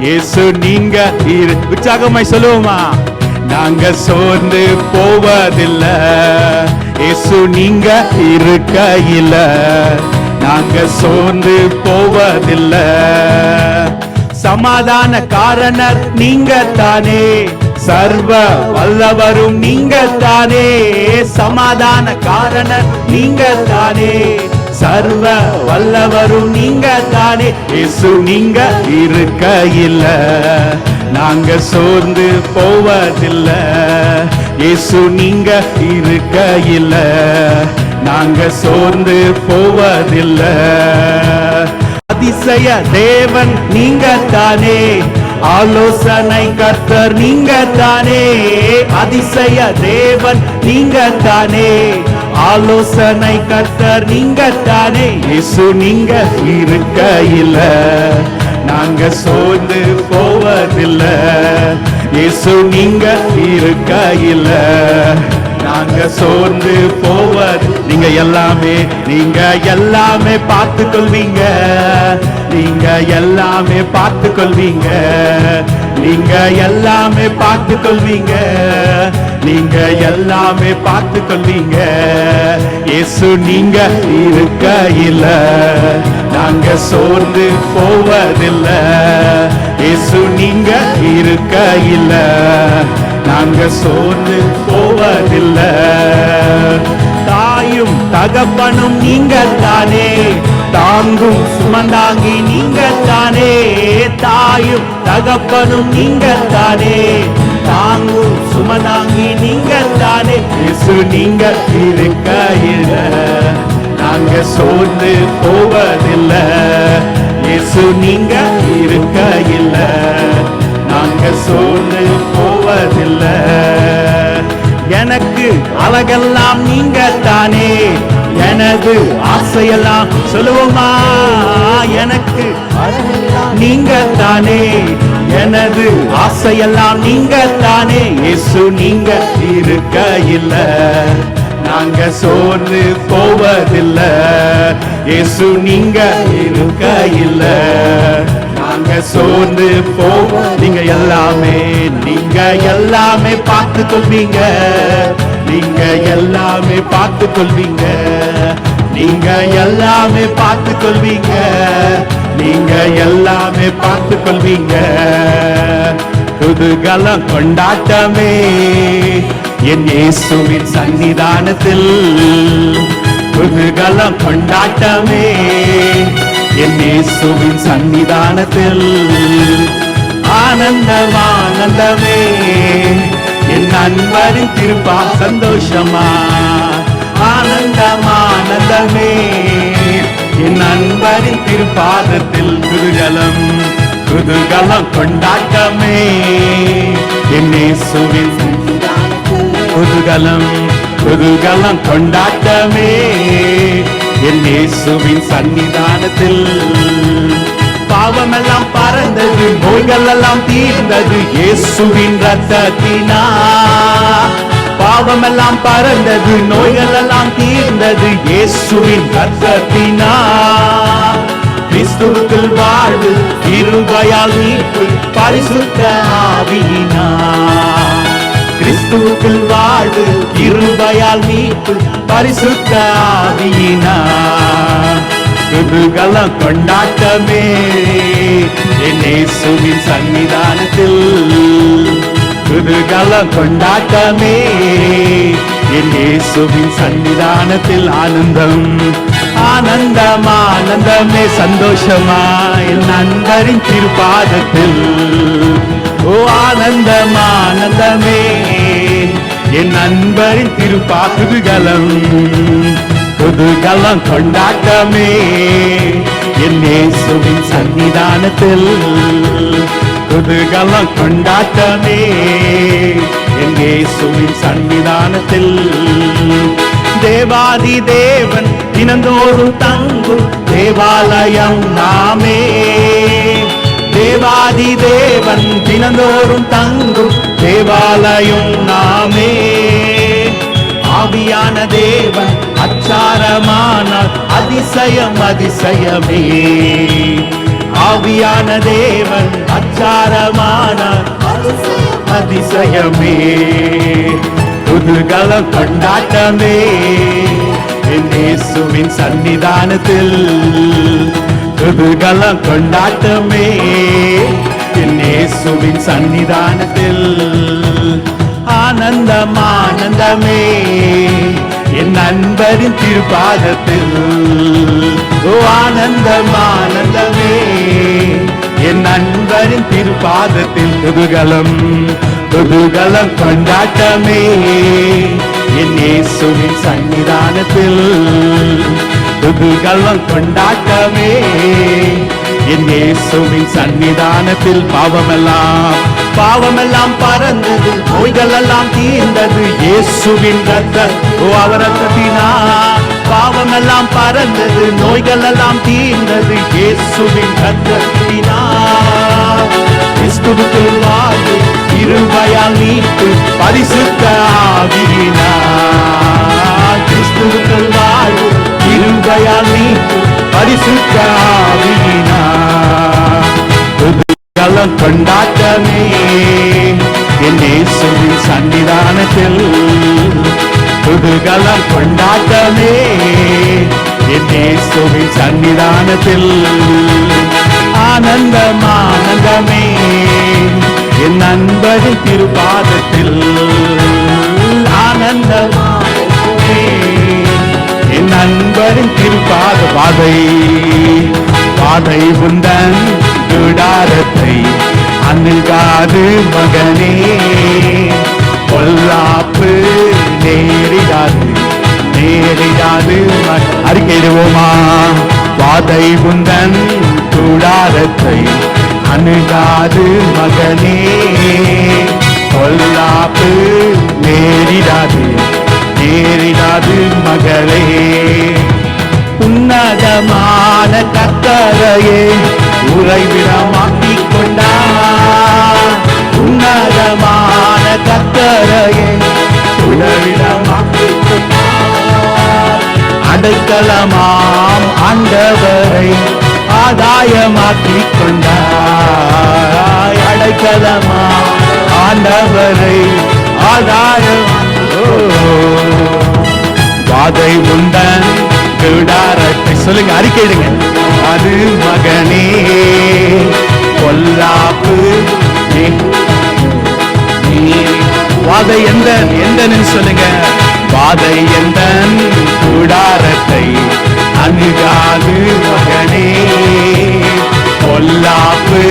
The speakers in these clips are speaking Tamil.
இயேசு நீங்க இரு- உற்சாகமாய் சொல்லுவோமா? நாங்க சோர்ந்து போவதில்லை. இயேசு நீங்க இருக்கையில. நாங்க சோர்ந்து போவதில்லை. சமாதான காரணர் நீங்க தானே. சர்வ வல்லவரும் நீங்க தானே. சமாதான காரணர் நீங்க தானே. சர்வ வல்லவரும் நீங்க தானே இயேசு நீங்க இருக்க இல்ல நாங்க சோர்ந்து போவதில்ல. இயேசு நீங்க இருக்க இல்ல நாங்க சோர்ந்து போவதில்ல. அதிசய தேவன் நீங்க தானே ஆலோசனை கர்த்தர் நீங்க தானே அதிசய தேவன் நீங்க தானே ஆலோசனை கத்தர் நீங்க தானே இசு நீங்க இருக்கையில. நாங்க சோர்ந்து போவதில்லை. இயேசு நீங்க இருக்கையில. நாங்க சோர்ந்து போவது. நீங்க எல்லாமே நீங்க எல்லாமே பார்த்து கொள்வீங்க நீங்க எல்லாமே பார்த்து கொள்வீங்க நீங்க எல்லாமே பார்த்து கொள்வீங்க நீங்க எல்லாமே பார்த்து கொள்வீங்க இயேசு நீங்க இருக்க இல்ல நாங்க சோர்ந்து போவதில்லை. இயேசு நீங்க இருக்க இல்லை நாங்க சோர்ந்து போவதில்லை. தாயும் தகப்பனும் நீங்க தானே தாங்கும் சுமந்தாங்கி நீங்க தானே தாயும் தகப்பனும் நீங்க தானே தாங்கும் சுமந்தாங்கி நீங்க தானே இசு நீங்க இருக்கையில நாங்க சோர்ந்து போவதில்லை. இயேசு நீங்க இருக்கையில நாங்க சோர்ந்து போவதில்லை எனக்கு அழகெல்லாம் நீங்க தானே எனது ஆசையெல்லாம் சொல்லுவோமா? எனக்கு நீங்க தானே எனது ஆசையெல்லாம் நீங்க தானே இயேசு நீங்க இருக்கையில நாங்க சோர்ந்து போவதில்லை. இயேசு நீங்க இருக்கையில நாங்க சோர்ந்து போவோம். நீங்க எல்லாமே நீங்க எல்லாமே பார்த்து கொள்வீங்க. நீங்க எல்லாமே பார்த்து கொள்வீங்க. நீங்க எல்லாமே பார்த்து கொள்வீங்க. நீங்க எல்லாமே பார்த்து கொள்வீங்க. குதூகலம் கொண்டாட்டமே என் இயேசுவின் சன்னிதானத்தில் குதூகலம் கொண்டாட்டமே என் இயேசுவின் சன்னிதானத்தில் ஆனந்தம் ஆனந்தமே என் நண்பரின் திருப்பா சந்தோஷமா? ஆனந்தம் ஆனந்தமே என் நண்பரின் திருப்பாதத்தில் குதூகலம் குதூகலம் கொண்டாட்டமே. என் இயேசுவின் குதூகலம் குதூகலம் கொண்டாட்டமே. என் இயேசுவின் சன்னிதானத்தில் பாவமெல்லாம் பறந்தது நோய்கள் எல்லாம் தீர்ந்தது இயேசுவின் ரத்தத்தினா பாவமெல்லாம் பறந்தது நோய்கள் எல்லாம் தீர்ந்தது இயேசுவின் ரத்தத்தினா கிறிஸ்துவுக்குள் வாழ்வு இருபயால் மீட்பு பரிசுத்த ஆவியினா கிறிஸ்துவுக்குள் வாழ்வு இருபயால் மீட்பு பரிசுத்த ஆவியினா. குதூகலம் கொண்டாட்டமே. என் இயேசுவின் சன்னிதானத்தில் குதூகலம் கொண்டாட்டமே. என் இயேசுவின் சன்னிதானத்தில் ஆனந்தம் ஆனந்தம் ஆனந்தமே சந்தோஷமா என் நண்பரின் திருப்பாதத்தில் ஓ ஆனந்தம் ஆனந்தமே என் நண்பரின் திருப்பா புதுகலம் குதூகலம் கொண்டாட்டமே. என் நேசுவின் சன்னிதானத்தில் புதுகலம் கொண்டாட்டமே. என் நேசுவின் சன்னிதானத்தில் தேவாதி தேவன் தினந்தோறும் தங்கும் தேவாலயம் நாமே. தேவாதி தேவன் தினந்தோறும் தங்கும் தேவாலயம் நாமே. ஆவியான தேவன் அச்சாரமானால் அதிசயம் அதிசயமே. ஆவியான தேவன் அச்சாரமானால் அதிசயமே புதுகல கொண்டாட்டமே. இயேசுவின் சன்னிதானத்தில் புதுகல கொண்டாட்டமே. என் இயேசுவின் சன்னிதானத்தில் ஆனந்தம் ஆனந்தமே என் நண்பரின் திருப்பாதத்தில் ஓ ஆனந்தம் ஆனந்தமே என் நண்பரின் திருப்பாதத்தில் குதூகலம் குதூகலம் கொண்டாட்டமே. என் இயேசுவின் சன்னிதானத்தில் குதூகலம் கொண்டாட்டமே. என் இயேசுவின் சன்னிதானத்தில் பாவமெல்லாம் பாவமெல்லாம் பறந்தது நோய்கள் எல்லாம் தீர்ந்தது. இயேசுவின் ரத்த ஓ அவர் ரத்தத்தினா பாவமெல்லாம் பறந்தது நோய்கள் எல்லாம் தீர்ந்தது. இயேசுவின் ரத்தத்தினா கிறிஸ்துவுக்குள் வாழ்வு இருபயால் நீட்டு பரிசுத்த ஆவியினா. கிறிஸ்துவுக்குள் வாழ்வு இருபயால் நீட்டு பரிசுத்த நான் கொண்டாட்டமே. என் இயேசுவின் சன்னிதானத்தில் புதுகலம் கொண்டாட்டமே. என் இயேசுவின் சன்னிதானத்தில் ஆனந்தம் ஆனந்தமே என் நண்பரின் திருப்பாதத்தில் ஆனந்தமே என் நண்பரின் திருப்பாத பாதை பாதை உந்தன் விடாரத்தை அணுகாது மகனே. பொல்லாப்பு நேரிடாது நேரிடாது ம- அறிக்கையிடுவோமா பாதை உந்தன் கூடாரத்தை அணுகாது மகனே. பொல்லாப்பு நேரிடாது நேரிடாது மகளே. உன்னதமான கத்தரையே உறைவிடமாக்கிக் கொண்டார் உன்னதமான கத்தரையே உறைவிடமாக்கிக் கொண்டார் அடைக்கலமாம் ஆண்டவரை ஆதாயமாக்கிக் கொண்டார் அடைக்கலமாம் ஆண்டவரை ஆதாயம் வாதை உண்டன் சொல்லுங்க அறிக்கையிடுங்க. அது மகனே பொல்லாப்பு வாதை எந்த எந்தன்னு சொல்லுங்க? வாதை எந்த கூடாரத்தை அணுகாது மகனே. பொல்லாப்பு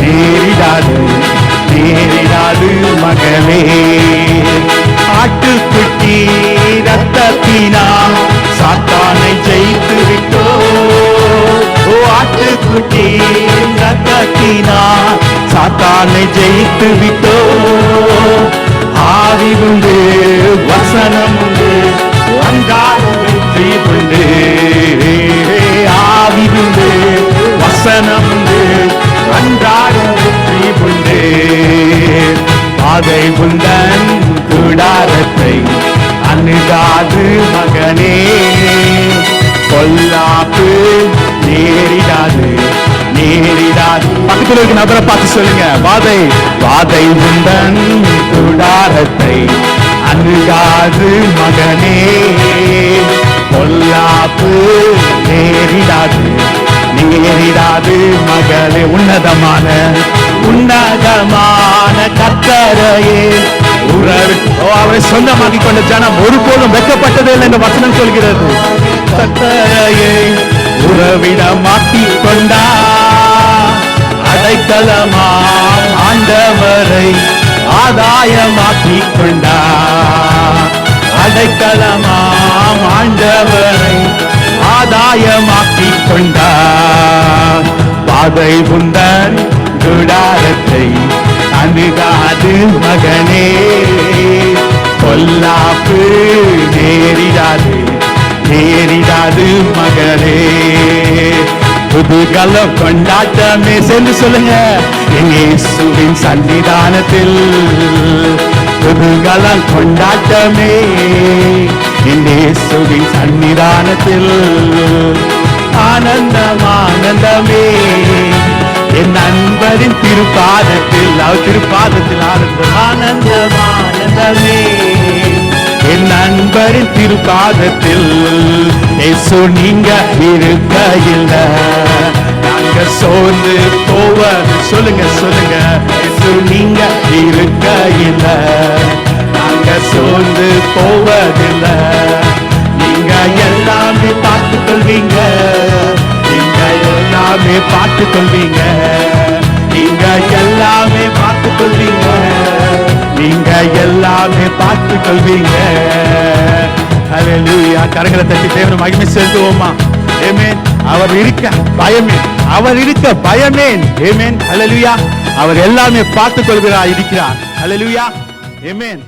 நேரிடாது நேரிடாது மகளே ஆட்டுக்குட்டி ரத்தத்தினா சாத்தானை ஜெயித்து ஆட்டுக்குட்டி ரத்தத்தினா சாத்தானை ஜெயித்து விட்டோ ஆவி உண்டு. பக்கத்தில் இருக்க நபரை பார்த்து சொல்லுங்க. வாதை வாதை உந்தன் கூடாரத்தை அணுகாது மகனே. பொல்லாப்பு நேரிடாது நேரிடாது மகளே. உன்னதமான உன்னதமான கத்தரையே. ஓ, அவரை சொந்தமாக்கி கொண்ட ஜனம் ஒருபோதும் வெக்கப்பட்டதே இல்லை என்று வசனம் சொல்கிறது. கத்தரையே உறவிடமாக்கி கொண்டார். அடைக்கலமாம் ஆண்டவரை ஆதாயமாக்கி கொண்டா அடைக்கலமாம் ஆண்டவரை ஆதாயமாக்கி கொண்டார் பாதை உந்தன் துடாரத்தை அணுகாது மகனே. பொல்லாப்பு நேரிடாது நேரிடாது மகளே புது காலம் கொண்டாட்டமே சென்று சொல்லுங்க. இயேசுவின் சன்னிதானத்தில் புது காலம் கொண்டாட்டமே. இயேசுவின் சன்னிதானத்தில் ஆனந்தம் ஆனந்தமே. என் நண்பரின் திருப்பாதத்தில் அவர் திருப்பாதத்தில் ஆனந்தம் ஆனந்தம் ஆனந்தமே. என் நண்பரின் திருப்பாதத்தில் ஏசு நீங்க இருக்கையில். நாங்க சோர்ந்து போவ. சொல்லுங்க சொல்லுங்க. ஏசு நீங்க இருக்கையில். நாங்க சோர்ந்து போவதில்ல. நீங்க எல்லாமே பார்த்து கொள்வீங்க. நீங்க எல்லாமே பார்த்து கொள்வீங்க. நீங்க எல்லாமே பார்த்து கொள்வீங்க. நீங்க எல்லாமே பார்த்து கொள்வீங்க. ஹalleluya கரங்களை தட்டி தேவனை மகிமை செலுத்துவோமா? ஆமென் அவர் இருக்க பயமே. அவர் இருக்க பயமே. ஆமென் ஹalleluya அவர் எல்லாமே பார்த்துக் கொள்கிறார் இருக்கிறார். ஹalleluya ஆமென்